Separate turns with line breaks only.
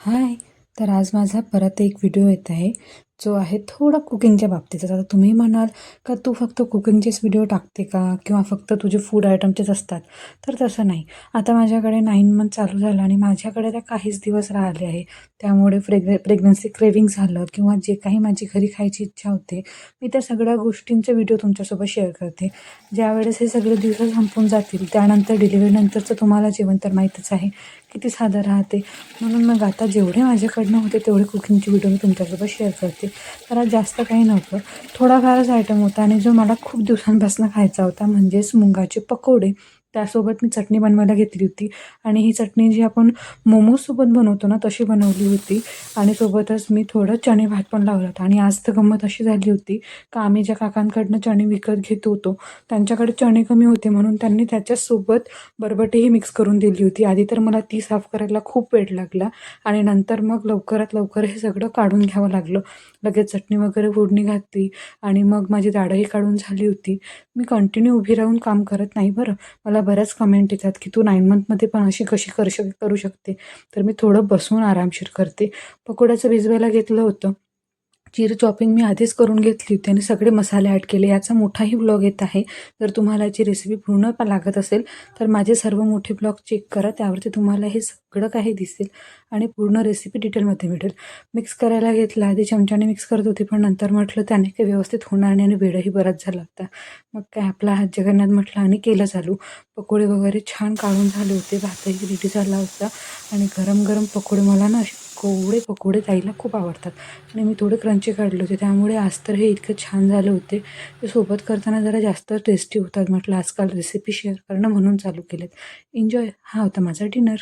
हाय. तर आज माझा परत एक व्हिडिओ येत आहे. जो आहे थोडा कुकिंगच्या बाबतीचा आता तुम्ही म्हणाल का तू फक्त कुकिंगचेच व्हिडिओ टाकते का? किंवा फक्त तुझे फूड आयटमचेच असतात? तर तसं नाही. आता माझ्याकडे नाईन मंथ चालू झालं आणि माझ्याकडे आता काहीच दिवस राहिले आहे. त्यामुळे प्रेग्ने प्रेग्नन्सी क्रेविंग झालं किंवा जे काही माझी घरी खायची इच्छा होते मी त्या सगळ्या गोष्टींचे व्हिडिओ तुमच्यासोबत शेअर करते. ज्यावेळेस हे सगळे दिवस संपून जातील त्यानंतर डिलिव्हरीनंतरचं तुम्हाला जेवण तर माहीतच आहे. किती साधं राहते. म्हणून मग आता जेवढे माझ्याकडनं होते तेवढे कुकिंगचे व्हिडिओ मी तुमच्यासोबत शेअर करते. तर आज जास्त काही नव्हतं थोडाफारच आयटम होता आणि जो मला खूप दिवसांपासून खायचा होता म्हणजेच मुंगाचे पकोडे. त्यासोबत मी चटणी बनवायला घेतली होती. आणि ही चटणी जी आपण मोमोजसोबत बनवतो ना तशी बनवली होती. आणि सोबतच मी थोडं चणे भात पण लावला होता. आणि आज तर गंमत अशी झाली होती का आम्ही ज्या काकांकडनं चणे विकत घेत होतो त्यांच्याकडे चणे कमी होते. म्हणून त्यांनी त्याच्यासोबत बरबटेही मिक्स करून दिली होती. आधी तर मला ती साफ करायला खूप वेळ लागला. आणि नंतर मग लवकरात लवकर हे सगळं काढून घ्यावं लागलं. लगेच चटणी वगैरे फोडणी घातली. आणि मग माझी दाढंही काढून झाली होती. मी कंटिन्यू उभी राहून काम करत नाही बरं. मला मला बऱ्याच कमेंट येतात की तू नाईन मंथमध्ये पण अशी कशी करू शक करू शकते. तर मी थोडं बसून आरामशीर करते. पकोड्याचं भिजवायला घेतलं होतं. चीर चॉपिंग मी आधीच करून घेतली होती आणि सगळे मसाले ॲड केले. याचा मोठाही ब्लॉग येत आहे. जर तुम्हाला याची रेसिपी पूर्ण लागत असेल तर माझे सर्व मोठे ब्लॉग चेक करा. त्यावरती तुम्हाला हे सगळं काही दिसेल आणि पूर्ण रेसिपी डिटेलमध्ये मिळेल मिक्स करायला घेतला आधी चमच्याने मिक्स करत होती पण नंतर म्हटलं त्याने काही व्यवस्थित होणार नाही आणि वेळही बराच झाला होता. मग काय आपला हात जगन्नाथ म्हटलं आणि केलं चालू. पकोडे वगैरे छान काढून झाले होते. भातही रेडी झाला होता आणि गरम गरम पकोडे मला ना असे कोवडे पकोडे ताईला खूप आवडतात. आणि मी थोडे क्रंची काढले होते. त्यामुळे आज तर हे इतकं छान झाले होते. ते सोबत करताना जरा जास्त टेस्टी होतात म्हटलं. आजकाल रेसिपी शेअर करणं म्हणून चालू केलेत. एन्जॉय हा होता माझा डिनर